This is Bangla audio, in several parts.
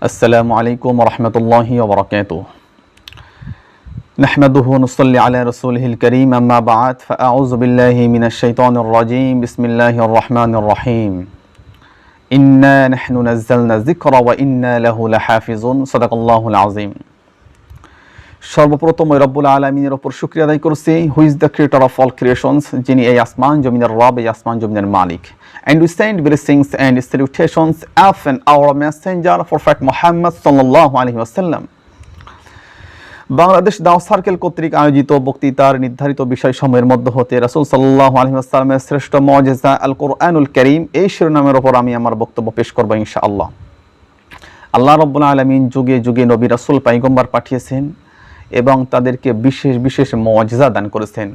السلام عليكم ورحمة الله وبركاته. نحمده ونصلي على رسوله الكريم أما بعد فأعوذ بالله من الشيطان الرجيم. بسم الله الرحمن الرحيم. إنا نحن نزلنا الذكر وإنا له لحافظون. صدق الله العظيم. সর্বপ্রথম ওই রব্বুল আলমিনের ওপর শুক্রিয়া আদায় করছি। Who is the creator of all creations যিনি এই আসমান জমিনের রব, এই আসমান জমিনের মালিক। And we send blessings and salutations F and our messenger perfect Muhammad সাল্লাল্লাহু আলাইহি ওয়াসাল্লাম। বাংলাদেশ দাও সার্কেল কর্তৃক আয়োজিত বক্তৃতার নির্ধারিত বিষয় সময়ের মধ্যে হতে রাসূল সাল্লাহ আলাইহি ওয়াসাল্লামের শ্রেষ্ঠ মুজিজা আল কোরআনুল কারীম, এই শিরোনামের ওপর আমি আমার বক্তব্য পেশ করব ইনশাআল্লাহ। আল্লাহ রব্বুল আলমিন যুগে যুগে নবী রাসুল পাইগম্বার পাঠিয়েছেন। এবং তাদেরকে বিশেষ বিশেষ মজা দান করেছেন।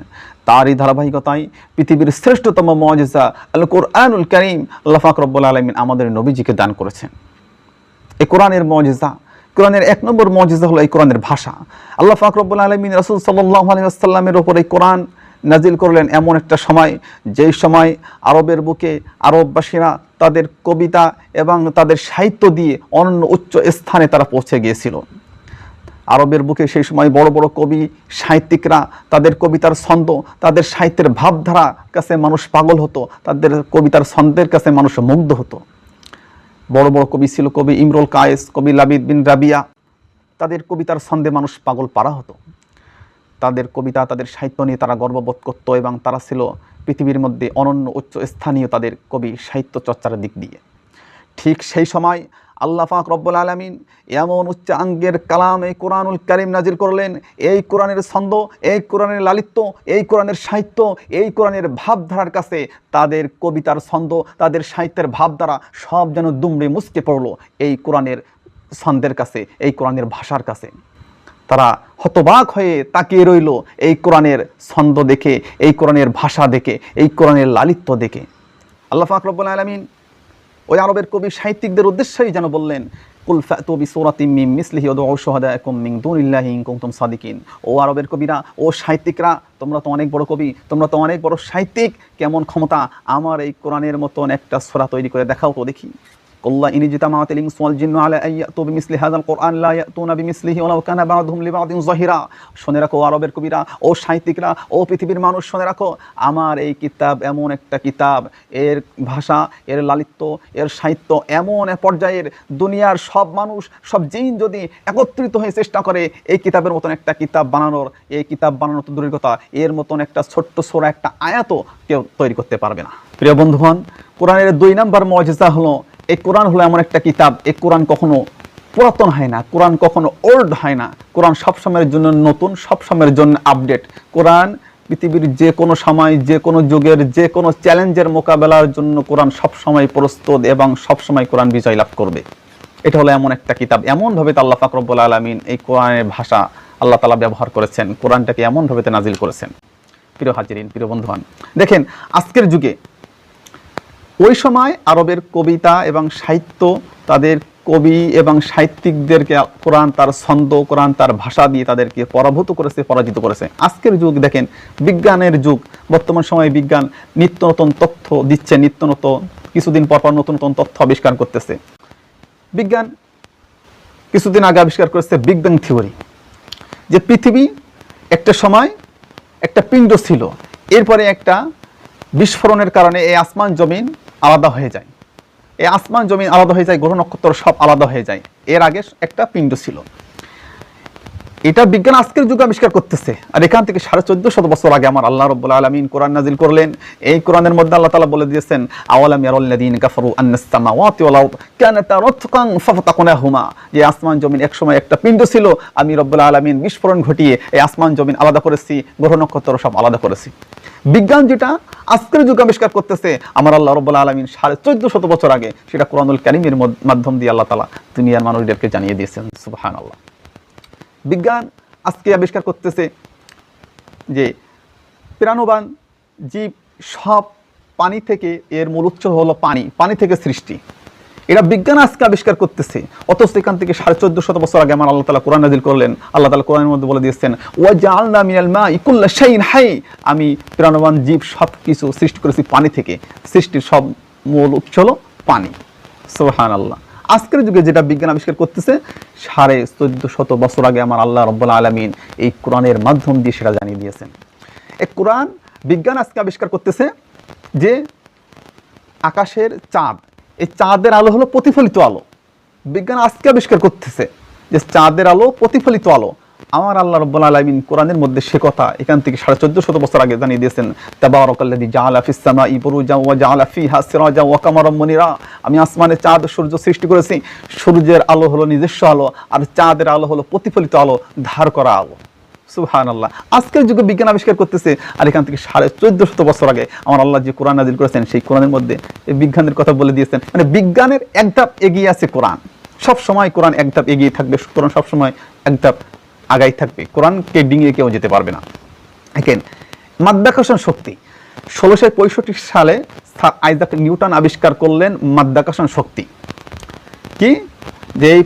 তারই ধারাবাহিকতায় পৃথিবীর শ্রেষ্ঠতম মজা আল কোরআনুল করিম আল্লাহ ফাকরবুল আলমিন আমাদের নবীজিকে দান করেছেন। এই কোরআনের মজা কোরআনের এক নম্বর মজা হলো এই কোরআনের ভাষা। আল্লাহ ফাকরবুল আলমিন রসুল সাল্লাহ আলহিহাস্লামের ওপর এই কোরআন নাজিল করলেন এমন একটা সময়, যেই সময় আরবের বুকে আরববাসীরা তাদের কবিতা এবং তাদের সাহিত্য দিয়ে অনন্য উচ্চ স্থানে তারা পৌঁছে গিয়েছিল। আরবের বুকে সেই সময় বড় বড় কবি, সাহিত্যিকরা তাদের কবিতার ছন্দ, তাদের সাহিত্যের ভাবধারা কাছে মানুষ পাগল হতো, তাদের কবিতার ছন্দের কাছে মানুষ মুগ্ধ হতো। বড় বড় কবি ছিল কবি ইমরুল কায়েস, কবি লাবিদ বিন রাবিয়া। তাদের কবিতার ছন্দে মানুষ পাগল পারা হতো। তাদের কবিতা, তাদের সাহিত্য নিয়ে তারা গর্ববোধ করতো এবং তারা ছিল পৃথিবীর মধ্যে অনন্য উচ্চ স্থানীয় তাদের কবি সাহিত্য চর্চার দিক দিয়ে। ঠিক সেই সময় আল্লাহ পাক রব্বুল আলমিন এমন উচ্চ আঙ্গের কালাম এই কোরআনুল করিম নাজির করলেন, এই কোরআনের ছন্দ, এই কোরআনের লালিত্য, এই কোরআনের সাহিত্য, এই কোরআনের ভাবধারার কাছে তাদের কবিতার ছন্দ, তাদের সাহিত্যের ভাবধারা সব যেন দুমড়ে মুসকে পড়ল এই কোরআনের ছন্দের কাছে, এই কোরআনের ভাষার কাছে। তারা হতবাক হয়ে তাকিয়ে রইল এই কোরআনের ছন্দ দেখে, এই কোরআনের ভাষা দেখে, এই কোরআনের লালিত্য দেখে। আল্লাহ পাক রব্বুল আলমিন ওই আরবের কবি সাহিত্যিকদের উদ্দেশ্যেই যেন বললেন, কুল ফাতু বিসূরাতিম মিন মিসলিহি ওয়াদউ শুহাদাকুম মিন দুনিল্লাহি ইন কুনতুম সাদিকিন। ও আরবের কবিরা, ও সাহিত্যিকরা, তোমরা তো অনেক বড় কবি, তোমরা তো অনেক বড় সাহিত্যিক, কেমন ক্ষমতা? আমার এই কোরআনের মতন একটা সোরা তৈরি করে দেখাও তো দেখি। কুল্লা ইনি জিতামাতিল ইনসু ওয়াল জিন্নু আলা আইয়াতু বিমিসলি হাযাল কোরআন লা ইয়াতুনা বিমিসলিহি ওয়ালাউ কানা বা'দুহুম লিবা'দিন যাহিরা শুনে রাখো আরবের কবিরা, ও সাহিত্যিকরা, ও পৃথিবীর মানুষ, শুনে রাখো, আমার এই কিতাব এমন একটা কিতাব। এর ভাষা, এর লালিত্য, এর সাহিত্য এমন এক পর্যায়ের, দুনিয়ার সব মানুষ, সব জিন যদি একত্রিত হয়ে চেষ্টা করে, এই কিতাবের মতন একটা কিতাব বানানোর, এই কিতাব বানানোর তো দূরের এর মতন একটা ছোট্ট সোরা, একটা আয়াতও কেউ তৈরি করতে পারবে না। প্রিয় বন্ধুগণ, কোরআনের দুই নাম্বার মজেজা হলো এই কোরআন হলো এমন একটা কিতাব, এই কোরআন কখনো পুরাতন হয় না, কোরআন কখনো ওল্ড হয় না। কোরআন সবসময়ের জন্য নতুন, সবসময়ের জন্য আপডেট কোরআন পৃথিবীর যে কোনো সময়, যে কোনো যুগের, যে কোনো চ্যালেঞ্জের মোকাবেলার জন্য কোরআন সবসময় প্রস্তুত এবং সবসময় কোরআন বিজয় লাভ করবে। এটা হলো এমন একটা কিতাব। এমনভাবে আল্লাহ ফাকরবুল আলমিন এই কোরআনের ভাষা আল্লাহ তালা ব্যবহার করেছেন। কোরআনটাকে এমনভাবে নাজিল করেছেন। প্রিয় হাজিরিন, প্রিয় বন্ধুবান দেখেন, আজকের যুগে ওই সময় আরবের কবিতা এবং সাহিত্য, তাদের কবি এবং সাহিত্যিকদেরকে কোরআন তার ছন্দ, কোরআন তার ভাষা দিয়ে তাদেরকে পরাভূত করেছে, পরাজিত করেছে। আজকের যুগ দেখেন, বিজ্ঞানের যুগ। বর্তমান সময়ে বিজ্ঞান নিত্য নতুন তথ্য দিচ্ছে, নিত্য নতুন, কিছুদিন পর পর নতুন নতুন তথ্য আবিষ্কার করতেছে। বিজ্ঞান কিছুদিন আগে আবিষ্কার করেছে বিগ ব্যাং থিওরি, যে পৃথিবী একটা সময় একটা পিণ্ড ছিল। এরপরে একটা বিস্ফোরণের কারণে এই আসমান জমিন আলাদা হয়ে যায়। এই আসমান, জমিন আলাদা হয়ে যায়, গ্রহ নক্ষত্র সব আলাদা হয়ে যায়। এর আগে একটা পিণ্ড ছিল। এটা বিজ্ঞান আজকের যুগে আবিষ্কার করতেছে। আর এখান থেকে সাড়ে চোদ্দ শত বছর আগে আমার আল্লাহ রব্বুল আলমিন কোরআন নাজিল করলেন। এই কোরআনের মধ্যে আল্লাহ তালা বলে দিয়েছেন, আওয়ালাম যে আসমান, জমিন একসময় একটা পিণ্ড ছিল। আমি রব্বুল আলমিন বিস্ফোরণ ঘটিয়ে এই আসমান, জমিন আলাদা করেছি, গ্রহ নক্ষত্র সব আলাদা করেছি। বিজ্ঞান যেটা আজকের যুগ আবিষ্কার করতেছে, আমার আল্লাহ রব্বুল আলমিন সাড়ে চোদ্দ শত বছর আগে সেটা কোরআনুল কারিমের মাধ্যম দিয়ে আল্লাহ তালা দুনিয়ার মানুষদেরকে জানিয়ে দিয়েছেন সুবাহান আল্লাহ বিজ্ঞান আজকে আবিষ্কার করতেছে যে প্রাণবান জীব সব পানি থেকে, এর মূল উৎস হলো পানি পানি থেকে সৃষ্টি। এরা বিজ্ঞান আজকে আবিষ্কার করতেছে। অথচ এখান থেকে সাড়ে চোদ্দ শত বছর আগে আমার আল্লাহ তালা কোরআন নাজিল করলেন। আল্লাহ তালা কোরআনের মধ্যে বলে দিয়েছেন ওয়াজা আল্লাহ মিনাল মা ইকুল্লা শাইন হাই। আমি প্রাণবান জীব সব কিছু সৃষ্টি করেছি পানি থেকে। সৃষ্টির সব মূল উৎস হলো পানি। সোহান আল্লাহ আজকের যুগে যেটা বিজ্ঞান আবিষ্কার করতেছে, সাড়ে চোদ্দ শত বছর আগে আমার আল্লাহ রব্বুল আলমিন এই কোরআনের মাধ্যম দিয়ে সেটা জানিয়ে দিয়েছেন। এই কোরআন বিজ্ঞান আজকে আবিষ্কার করতেছে যে আকাশের চাঁদ এই চাঁদের আলো হলো প্রতিফলিত আলো। বিজ্ঞান আজকে আবিষ্কার করতেছে যে চাঁদের আলো প্রতিফলিত আলো। আমার আল্লাহ রব্বুল আলমিন কোরআনের মধ্যে সে কথা এখান থেকে সাড়ে চোদ্দ শত বছর আগে জানিয়ে দিয়েছেন, তাবারকাল্লাযী জাআলা ফিস সামাই বুরুজা ওয়া জাআলা ফিহা সিরাজা ওয়া কামারাম মুনিরা। আমি আসমানে চাঁদ সূর্য সৃষ্টি করেছি, সূর্যের আলো হলো নিজস্ব আলো, আর চাঁদের আলো হলো প্রতিফলিত আলো, ধার করা আলো। সুহান আল্লাহ আজকের যুগে বিজ্ঞান আবিষ্কার করতেছে, আর এখান থেকে সাড়ে চোদ্দ শত বছর আগে আমার আল্লাহ যে কোরআন নাজিল করেছেন, সেই কোরআনের মধ্যে বিজ্ঞানের কথা বলে দিয়েছেন। মানে বিজ্ঞানের এক ধাপ এগিয়ে আছে কোরআন। সব সময় কোরআন এক ধাপ এগিয়ে থাকবে কোরআন সব সময় এক ধাপ আগাই থাকবে। কোরআনকে ডিঙিয়ে কেউ যেতে পারবে না। দেখেন, মাধ্যাকর্ষণ শক্তি। ষোলোশো পঁয়ষট্টি সালে স্যার আইজাক নিউটন আবিষ্কার করলেন মাধ্যাকর্ষণ শক্তি। কি? যে এই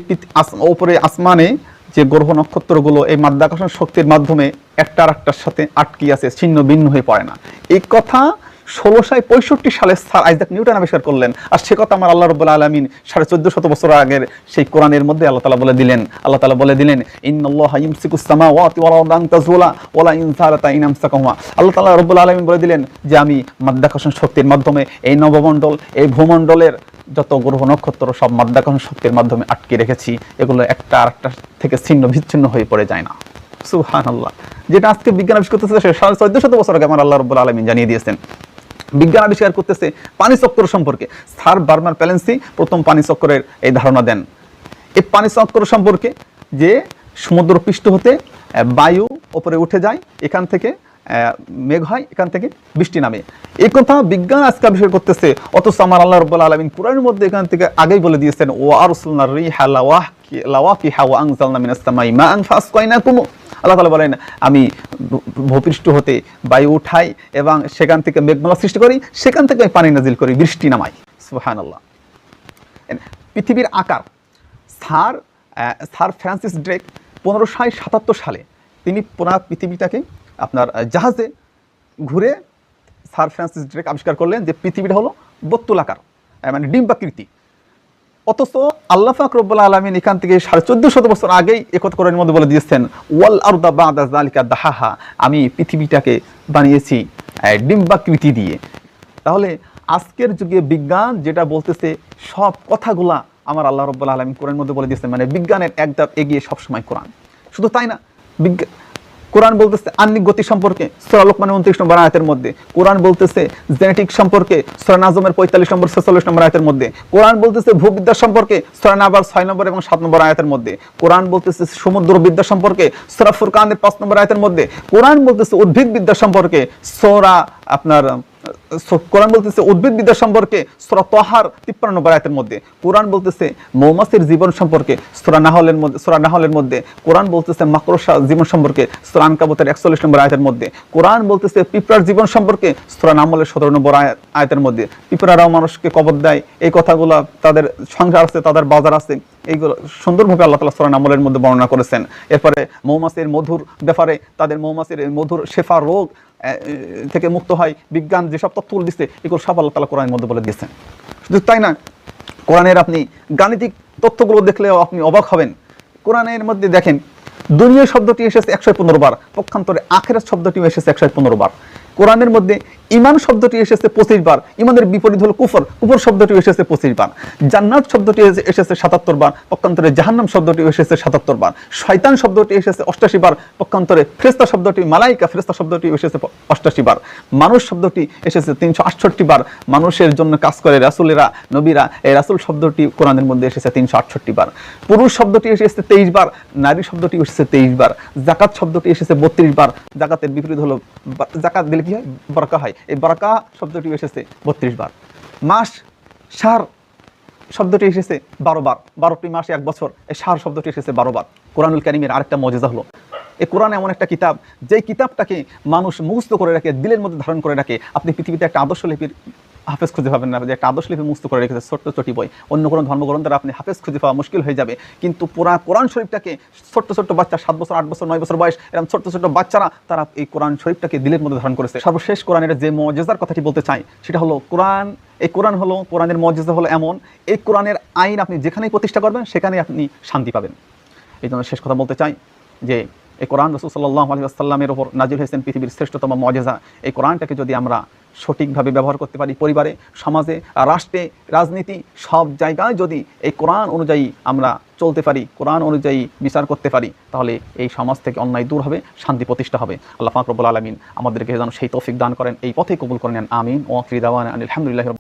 ওপরে আসমানে যে গ্রহ নক্ষত্রগুলো এই মাধ্যাকর্ষণ শক্তির মাধ্যমে একটা আর একটার সাথে আটকি আছে, ছিন্ন ভিন্ন হয়ে পড়ে না। এই কথা ষোলোশো পঁয়ষট্টি সালে স্যার আইজাক নিউটন আবিষ্কার করলেন। আর সে কথা আমার আল্লাহ রব্বুল আলমিন সাড়ে চোদ্দ শত বছর আগের সেই কোরআনের মধ্যে আল্লাহ তালা বলে দিলেন। আল্লাহ তালা বলে দিলেন, ইন্নাল্লাহ ইমসিকুস সামাওয়াতি ওয়াল আরদা আন তাজুলা ওয়ালা ইন যালাতা ইন আমসাকাহুমা আল্লাহ তাআলা রব্বুল আলামিন বলে দিলেন যে, আমি মাধ্যাকর্ষণ শক্তির মাধ্যমে এই নবমণ্ডল, এই ভূমণ্ডলের যত গ্রহ নক্ষত্র সব মাধ্যাকর্ষণ শক্তির মাধ্যমে আটকে রেখেছি। এগুলো একটা আরেকটা থেকে ছিন্ন, বিচ্ছিন্ন হয়ে পড়ে যায় না। সুহান আল্লাহ যেটা আজকে বিজ্ঞান আবিষ্কার করতেছে সাড়ে চোদ্দ শত বছর আগে আমার আল্লাহ রব্বুল আলামিন জানিয়ে দিয়েছেন। বিজ্ঞান আবিষ্কার করতেছে পানি চক্র সম্পর্কে। স্যার বার্মার প্যালেন্সি প্রথম পানি চক্রের এই ধারণা দেন। এই পানি চক্র সম্পর্কে যে সমুদ্র পৃষ্ঠ হতে বায়ু ওপরে উঠে যায়, এখান থেকে মেঘ হয়, এখান থেকে বৃষ্টি নামে। এই কথা বিজ্ঞান আজকে আবিষ্কার করতেছে, অথচ আমার আল্লাহ রব্বুল আলমিন কোরআনের মধ্যে এখান থেকে আগেই বলে দিয়েছেন ও আরসুলনা রিহা লাওয়াহি লাওয়াকিহা ওয়া আনজালনা মিনাস সামাই মাআন ফাসকাইনাকুম আল্লাহ তাআলা বলেন, আমি ভূপৃষ্ঠ হতে বায়ু উঠাই এবং সেখান থেকে মেঘমালা সৃষ্টি করি, সেখান থেকে আমি পানি নাজিল করি, বৃষ্টি নামাই। সুবহানাল্লাহ। পৃথিবীর আকার, স্যার স্যার ফ্রান্সিস ড্রেক পনেরোশো সাতাত্তর সালে তিনি পুরা পৃথিবীটাকে আপনার জাহাজে ঘুরে স্যার ফ্রান্সিস ড্রেক আবিষ্কার করলেন যে পৃথিবীটা হলো বত্তুলাকার মানে ডিম্বাকৃতি। অথচ আল্লাহ পাক আলমিন এখান থেকে সাড়ে চোদ্দ শত বছর আগেই একত করার মধ্যে বলে দিয়েছেন, ওয়াল আরদা বাদা জালিকা দাহাহা। আমি পৃথিবীটাকে বানিয়েছি ডিম্বাকৃতি দিয়ে। তাহলে আজকের যুগে বিজ্ঞান যেটা বলতেছে, সব কথাগুলা আমার আল্লাহ রব্বুল আলমিন কোরআনের মধ্যে বলে দিয়েছেন মানে বিজ্ঞানের এক ধাপ এগিয়ে সবসময় কোরআন। শুধু তাই না বিজ্ঞান কোরআন বলতেছে আন্নিক গতি সম্পর্কে সোরা লোকমানের উনত্রিশ নম্বর আয়াতের মধ্যে। কোরআন বলতেছে জেনেটিক সম্পর্কে সোরা নাজমের পঁয়তাল্লিশ নম্বর, ছেচল্লিশ নম্বর আয়তের মধ্যে। কোরআন বলতেছে ভূবিদ্যা সম্পর্কে সোরা নাবার ছয় নম্বর এবং সাত নম্বর আয়তের মধ্যে। কোরআন বলতেছে সমুদ্র বিদ্যা সম্পর্কে সোরা ফুরকানের পাঁচ নম্বর আয়তের মধ্যে। কোরআন বলতেছে উদ্ভিদ বিদ্যা সম্পর্কে সোরা আপনার কোরআন বলতেছে, উদ্ভিদ বিদ্যা সম্পর্কে সোরা তহার তিপ্পান্ন নম্বর আয়াতের মধ্যে। কোরআন বলতেছে, মৌমাছির জীবন সম্পর্কে সোরা নাহলের মধ্যে সোরা নাহলের মধ্যে। কোরআন বলতেছে, মাকড়সা জীবন সম্পর্কে সোরা আনকাবতের একচল্লিশ নম্বর আয়াতের মধ্যে। কোরআন বলতেছে, পিঁপড়ার জীবন সম্পর্কে সোরা নামলের সতেরো নম্বর আয়াত- আয়াতের মধ্যে। পিঁপড়ারাও মানুষকে কবর দেয়। এই কথাগুলো তাদের সংসার আছে, তাদের বাজার আছে। এইগুলো সুন্দরভাবে আল্লাহ তালা সোরা নামলের মধ্যে বর্ণনা করেছেন। এরপরে মৌমাছির মধুর ব্যাপারে তাদের মৌমাছির মধুর শেফা রোগ থেকে মুক্ত হয়। বিজ্ঞান যেসব তথ্যগুলো দিচ্ছে এগুলো সব আল্লাহ তালা কোরআনের মধ্যে বলে দিয়েছেন। শুধু তাই না, কোরআনের আপনি গাণিতিক তথ্যগুলো দেখলেও আপনি অবাক হবেন। কোরআনের মধ্যে দেখেন দুনিয়া শব্দটি এসেছে একশো পনেরো বার, পক্ষান্তরে আখের শব্দটিও এসেছে একশো পনেরো বার। কোরআনের মধ্যে ইমান শব্দটি এসেছে পঁচিশ বার, ইমানের বিপরীত হলো কুফর কুফর শব্দটি এসেছে পঁচিশ বার। জান্নাত শব্দটি এসেছে সাতাত্তর বার, পক্ষান্তরে জাহান্নাম শব্দটি এসেছে সাতাত্তর বার। শয়তান শব্দটি এসেছে অষ্টাশি বার, পক্ষান্তরে ফ্রেস্তা শব্দটি, মালাইকা ফ্রেস্তা শব্দটি এসেছে অষ্টাশি বার। মানুষ শব্দটি এসেছে তিনশো আটষট্টি বার। মানুষের জন্য কাজ করে রাসুলেরা, নবীরা, এই রাসুল শব্দটি কোরআনের মধ্যে এসেছে তিনশো আটষট্টি বার। পুরুষ শব্দটি এসেছে তেইশ বার, নারী শব্দটি এসেছে তেইশ বার। জাকাত শব্দটি এসেছে বত্রিশ বার। জাকাতের বিপরীত হলো জাকাত দিলে কি হয়? বরকা হয়। এই বারাকা শব্দটি এসেছে বত্রিশ বার। মাস, সার শব্দটি এসেছে বারো বার। বারোটি মাসে এক বছর এই সার শব্দটি এসেছে বারো বার। কোরআনুল কারিমের আরেকটা মজেজা হলো এ কোরআন এমন একটা কিতাব, যেই কিতাবটাকে মানুষ মুখস্থ করে রাখে, দিলের মধ্যে ধারণ করে রাখে, আপনি পৃথিবীতে একটা আদর্শ লিপির হাফেজ খুঁজে পাবেন না, যে একটা আদর্শ লিপি মুক্ত করে রেখেছে ছোট্ট ছোটি বই। অন্য কোনো ধর্মগ্রন্থ দ্বারা আপনি হাফেজ খুঁজে পাওয়া মুশকিল হয়ে যাবে। কিন্তু পুরা কোরআন শরীফটাকে ছোট্ট ছোট্ট বাচ্চা, সাত বছর, আট বছর, নয় বছর বয়স, এরকম ছোট্ট ছোট্ট বাচ্চারা, তারা এই কোরআন শরীফটাকে দিলের মধ্যে ধারণ করেছে। সর্বশেষ কোরআনের যে মজেজার কথাটি বলতে চাই, সেটা হলো কোরআন, এই কোরআন হলো, কোরআনের মর্যাদা হলো এমন, এই কোরআনের আইন আপনি যেখানেই প্রতিষ্ঠা করবেন, সেখানেই আপনি শান্তি পাবেন। এই জন্য শেষ কথা বলতে চাই যে, এই কোরআন রসুল সাল্লাহ আলী আসসালামের ওপর নাজির হয়েছেন পৃথিবীর শ্রেষ্ঠতম মজেজা। এই কোরআনটাকে যদি আমরা সঠিকভাবে ব্যবহার করতে পারি পরিবারে, সমাজে, রাষ্ট্রে, রাজনীতি, সব জায়গায় যদি এই কোরআন অনুযায়ী আমরা চলতে পারি, কোরআন অনুযায়ী বিচার করতে পারি, তাহলে এই সমাজ থেকে অন্যায় দূর হবে, শান্তি প্রতিষ্ঠা হবে। আল্লাহ ফাকরবুল আলমিন আমাদেরকে যেন সেই তৌফিক দান করেন, এই পথে কবুল করে নেন। আমিন। ও আলহামদুলিল্লাহ